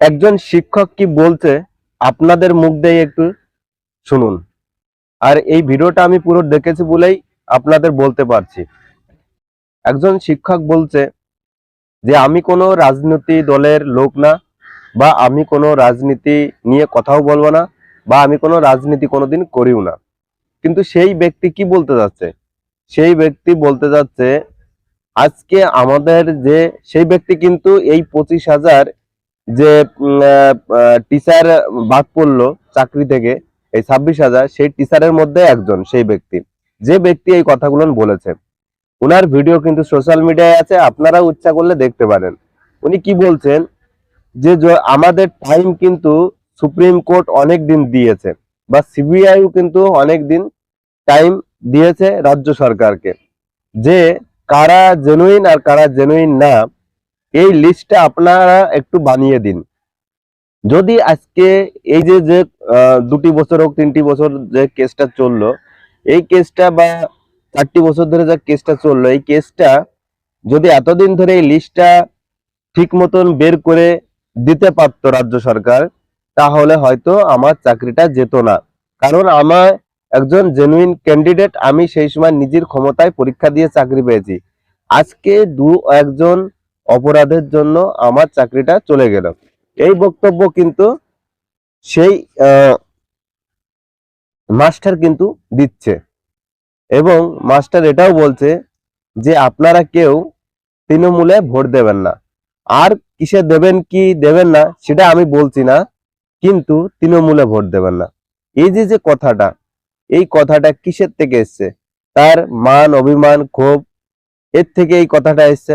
একজন শিক্ষক কি বলছে, আপনাদের মুখ দিয়ে একটু শুনুন। আর এই ভিডিওটা আমি পুরো দেখেছি বলেই আপনাদের বলতে পারছি। একজন শিক্ষক বলছে যে, আমি কোনো রাজনীতি দলের লোক না বা আমি কোনো রাজনীতি নিয়ে কথাও বলব না বা আমি কোনো রাজনীতি কোনোদিন করিও না। কিন্তু সেই ব্যক্তি কি বলতে যাচ্ছে? সেই ব্যক্তি বলতে যাচ্ছে, আজকে আমাদের যে, সেই ব্যক্তি কিন্তু এই পঁচিশ হাজার যে টিচার বাদ পড়ল চাকরি থেকে, এই ছাব্বিশ হাজার, সেই টিচারের মধ্যে একজন, সেই ব্যক্তি। যে ব্যক্তি এই কথাগুলো বলেছে। ওনার ভিডিও কিন্তু সোশ্যাল মিডিয়ায় আছে আপনারা ইচ্ছা করলে দেখতে পারেন। উনি কি বলছেন? যে আমাদের টাইম কিন্তু সুপ্রিম কোর্ট অনেক দিন দিয়েছে, বা সিবিআইও কিন্তু অনেক দিন টাইম দিয়েছে রাজ্য সরকারকে। যে, কারা জেনুইন আর কারা জেনুইন না এই লিস্টটা আপনারা একটু বানিয়ে দিন। যদি আজকে এই যে যে দুটি বছর হোক, তিনটি বছর যে কেসটা চলল, এই কেসটা বা চারটি বছর ধরে যে কেসটা চলল, এই কেসটা যদি এতদিন ধরে এই লিস্টটা ঠিক মতন বের করে দিতে পারতো রাজ্য সরকার, তাহলে হয়তো আমার চাকরিটা যেত না। কারণ আমার একজন জেনুইন ক্যান্ডিডেট আমি সেই সময় নিজের ক্ষমতায় পরীক্ষা দিয়ে চাকরি পেয়েছি। আজকে দু একজন অপরাধের জন্য আমার চাকরিটা চলে গেল। এই বক্তব্য কিন্তু সেই মাস্টার কিন্তু দিচ্ছে। এবং মাস্টার এটাও বলছে যে আপনারা কেউ তৃণমূলে ভোট দেবেন না। আর কিসে দেবেন কি দেবেন না সেটা আমি বলছি না, কিন্তু তৃণমূলে ভোট দেবেন না। এই যে যে কথাটা, এই কথাটা কিসের থেকে এসছে? তার মান, অভিমান, ক্ষোভ, এর থেকে এই কথাটা এসছে।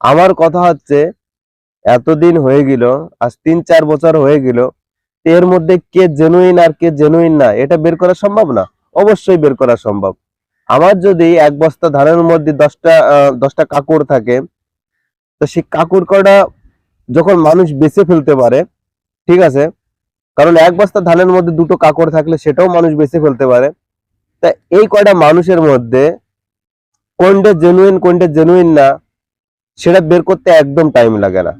আমার কথা হচ্ছে, এতদিন হয়ে গেল, আজ তিন চার বছর হয়ে গেল এর মধ্যে কে জেনুইন আর কে জেনুইন না, এটা বের করা সম্ভব না? অবশ্যই বের করা সম্ভব। আমার যদি এক বস্তা ধানের মধ্যে দশটা দশটা কাকুর থাকে, তো সেই কাকুর কটা যখন মানুষ বেছে ফেলতে পারে, ঠিক আছে, কারণ এক বস্তা ধানের মধ্যে দুটো কাকড় থাকলে সেটাও মানুষ বেছে ফেলতে পারে, তা এই কয়টা মানুষের মধ্যে কোনটা জেনুইন কোনটা জেনুইন না সেটা বের করতে একদম টাইম লাগে না।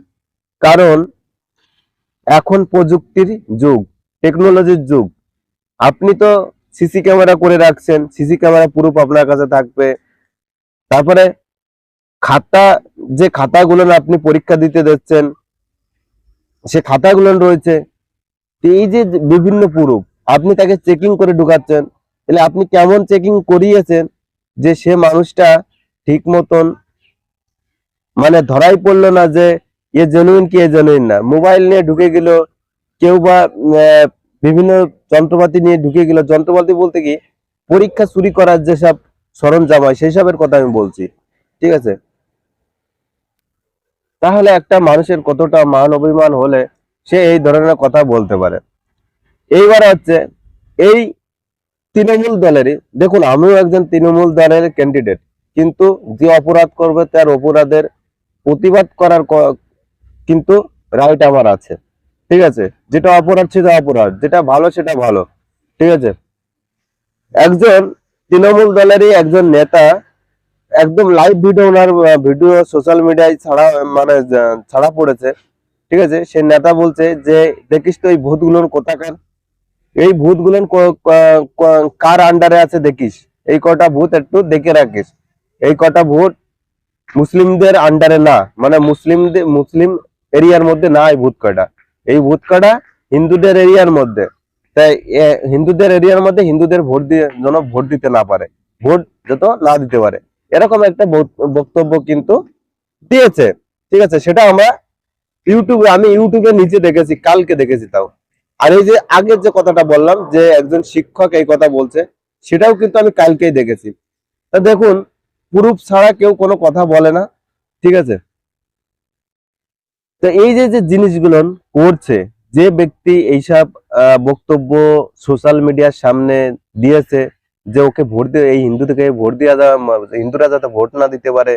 কারণ এখন প্রযুক্তির যুগ টেকনোলজির যুগ। আপনি তো সিসি ক্যামেরা করে রাখছেন সিসি ক্যামেরা প্রুফ আপনার কাছে থাকবে। তারপরে খাতা, যে খাতাগুলো আপনি পরীক্ষা দিতে দিচ্ছেন, সে খাতাগুলো রয়েছে। এই যে বিভিন্ন প্রুফ আপনি তাকে চেকিং করে ঢুকাচ্ছেন, তাহলে আপনি কেমন চেকিং করিয়েছেন যে সে মানুষটা ঠিক মতন মানে ধরাই পড়ল না যে এ জেনুইন কি এ জেনুইন না। মোবাইল নিয়ে ঢুকে গেল, কেউ বা বিভিন্ন যন্ত্রপাতি নিয়ে ঢুকে গেল। যন্ত্রপাতি বলতে কি, পরীক্ষা চুরি করার যেসব সরঞ্জাম হয়, সেই সবের কথা আমি বলছি। ঠিক আছে? তাহলে একটা মানুষের কতটা মান অভিমান হলে সে এই ধরনের কথা বলতে পারে। এইবার হচ্ছে, এই তৃণমূল দলেরই, দেখুন আমিও একজন তৃণমূল দলের ক্যান্ডিডেট কিন্তু যে অপরাধ করবে তার অপরাধের প্রতিবাদ করার কিন্তু রাইট আমার আছে। ঠিক আছে? যেটা অপরাধ, সেটা অপরাধ। যেটা ভালো, সেটা ভালো। ঠিক আছে? একজন তৃণমূল দলেরই একজন নেতা একদম লাইভ ভিডিও ওনার ভিডিও সোশ্যাল মিডিয়ায় ছাড়া মানে ছাড়া পড়েছে। ঠিক আছে? সে নেতা বলছে যে, দেখিস তো এই ভূতগুলোর কোথাকার? এই ভূতগুলো ক- ক- ক- কার আন্ডারে আছে দেখিস? এই কটা ভূত একটু দেখে রাখিস। এই কটা ভূত মুসলিমদের আন্ডারে না মানে মুসলিমদের, মুসলিম এরিয়ার মধ্যে না এই ভূত এই ভূত হিন্দুদের এরিয়ার মধ্যে। তাই হিন্দুদের এরিয়ার মধ্যে হিন্দুদের ভোট দিয়ে যেন ভোট দিতে না পারে। ভোট যত না দিতে পারে। এরকম একটা বক্তব্য কিন্তু দিয়েছে। ঠিক আছে, সেটা আমরা ইউটিউবে, আমি ইউটিউবে নিচে দেখেছি, কালকে দেখেছি তাও। আর এই যে আগের যে কথাটা বললাম, যে একজন শিক্ষক এই কথা বলছে, সেটাও কিন্তু আমি কালকেই দেখেছি। তা দেখুন প্রুফ ছাড়া কেউ কোনো কথা বলে না, ঠিক আছে? তো এই যে যে জিনিসগুলো করছে, যে ব্যক্তি এইসব বক্তব্য সোশ্যাল মিডিয়ার সামনে দিয়েছে, যে ওকে ভোট দিয়ে, এই হিন্দু থেকে ভোট দেওয়া হিন্দুরা যাতে ভোট না দিতে পারে,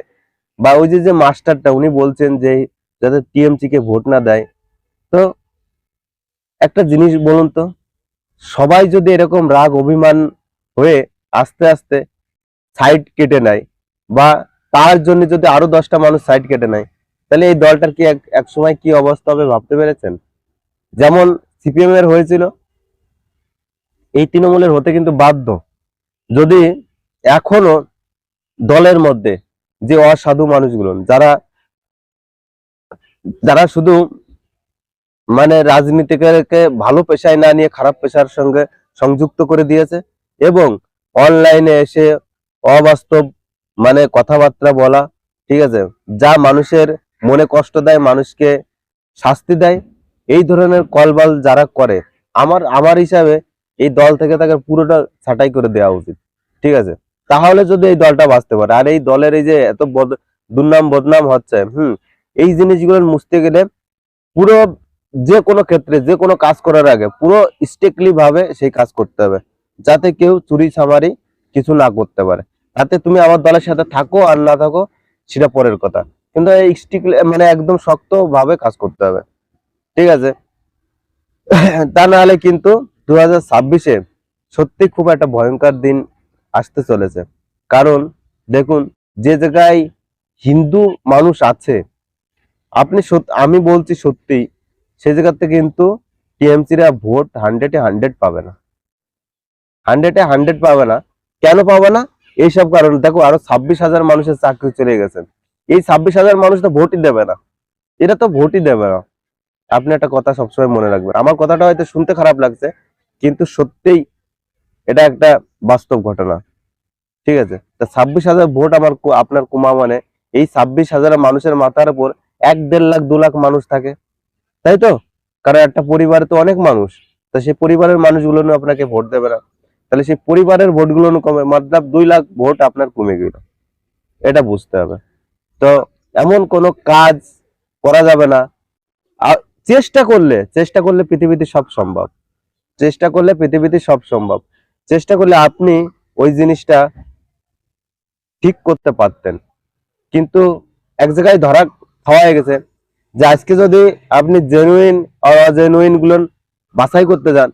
বা ওই যে যে মাস্টারটা উনি বলছেন যে, যাতে টিএমসি কে ভোট না দেয়, তো একটা জিনিস বলুন তো, সবাই যদি এরকম রাগ, অভিমান হয়ে আস্তে আস্তে সাইড কেটে নেয় বা তার জন্য যদি আরও দশটা মানুষ সাইড কেটে নেয়, তাহলে এই দলটার কি এক সময় কি অবস্থা হবে ভাবতে পেরেছেন? যেমন সিপিএম এর হয়েছিল, এই তৃণমূলের হতে কিন্তু বাধ্য। যদি এখনও দলের মধ্যে যে অসাধু মানুষগুলো, যারা যারা শুধু মানে রাজনীতিকে ভালো পেশায় না নিয়ে খারাপ পেশার সঙ্গে সংযুক্ত করে দিয়েছে এবং অনলাইনে এসে অবাস্তব মানে কথাবার্তা বলা, ঠিক আছে? যা মানুষের মনে কষ্ট দেয়, মানুষকে শাস্তি দেয়, এই ধরনের কলবাল যারা করে, আমার আমার হিসাবে এই দল থেকে তাকে পুরোটা ছাঁটাই করে দেওয়া উচিত, ঠিক আছে? তাহলে যদি এই দলটা বাঁচতে পারে, আর এই দলের এই যে এত দুর্নাম, বদনাম হচ্ছে, হুম, এই জিনিসগুলো মুছতে গেলে পুরো যে কোনো ক্ষেত্রে, যে কোনো কাজ করার আগে পুরো স্ট্রিক্টলি ভাবে সেই কাজ করতে হবে, যাতে কেউ চুরি ছামারি কিছু না করতে পারে। তাতে তুমি আমার দলের সাথে থাকো আর না থাকো, সেটা পরের কথা। কিন্তু মানে একদম শক্ত ভাবে কাজ করতে হবে। ঠিক আছে? তা না হলে কিন্তু দু হাজার ছাব্বিশে সত্যি খুব একটা ভয়ঙ্কর দিন আসতে চলেছে। কারণ, দেখুন, যে জায়গায় হিন্দু মানুষ আছে, আপনি আমি বলছি সত্যি, সে জায়গাতে কিন্তু টিএমসিরা ভোট হান্ড্রেডে হান্ড্রেড পাবে না। হান্ড্রেডে হান্ড্রেড পাবে না। কেন পাবে না? এইসব কারণ দেখো আরও ছাব্বিশ হাজার মানুষের চাকরি চলে গেছে। এই ছাব্বিশ হাজার মানুষ তো ভোটই দেবে না। এরা তো ভোটই দেবে না। আপনি একটা কথা সবসময় মনে রাখবেন। আমার কথাটা হয়তো শুনতে খারাপ লাগছে, কিন্তু সত্যিই এটা একটা বাস্তব ঘটনা। ঠিক আছে? তা ছাব্বিশ হাজার ভোট আমার আপনার কুমা মানে এই ছাব্বিশ হাজার মানুষের মাথার উপর এক দেড় লাখ, দু লাখ মানুষ থাকে। তাই তো? কারণ একটা পরিবারে তো অনেক মানুষ। তা সেই পরিবারের মানুষগুলো আপনাকে ভোট দেবে না। তাহলে সেই পরিবারের ভোটগুলো কমে মাত্র দুই লাখ ভোট আপনার কমে গেল। এটা বুঝতে হবে। তো এমন কোনো কাজ করা যাবে না। চেষ্টা করলে চেষ্টা করলে পৃথিবীতে সব সম্ভব। চেষ্টা করলে পৃথিবীতে সব সম্ভব। চেষ্টা করলে আপনি ওই জিনিসটা ঠিক করতে পারতেন। কিন্তু এক জায়গায় ধরা খাওয়া হয়ে গেছে যে আজকে যদি আপনি জেনুইন অজেনুইনগুলো বাছাই করতে যান,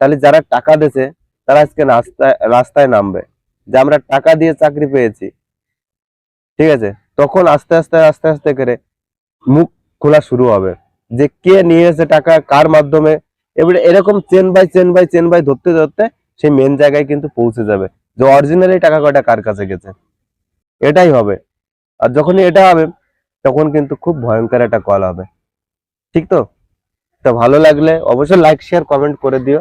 তাহলে যারা টাকা দিয়েছে তারা আজকে রাস্তায় রাস্তায় নামবে। যে আমরা টাকা দিয়ে চাকরি পেয়েছি। ঠিক আছে? তখন আস্তে আস্তে আস্তে আস্তে করে মুখ খোলা শুরু হবে। যে কে নিয়েছে টাকা কার মাধ্যমে, এবারে এরকম chain by chain by chain by ধরতে ধরতে সেই মেন জায়গায় কিন্তু পৌঁছে যাবে। যে অরিজিনালি টাকা কয়টা কার কাছে গেছে? এটাই হবে। আর যখনই এটা হবে, তখন কিন্তু খুব ভয়ঙ্কর একটা কল হবে। ঠিক তো? তো ভালো লাগলে অবশ্যই লাইক শেয়ার কমেন্ট করে দিও।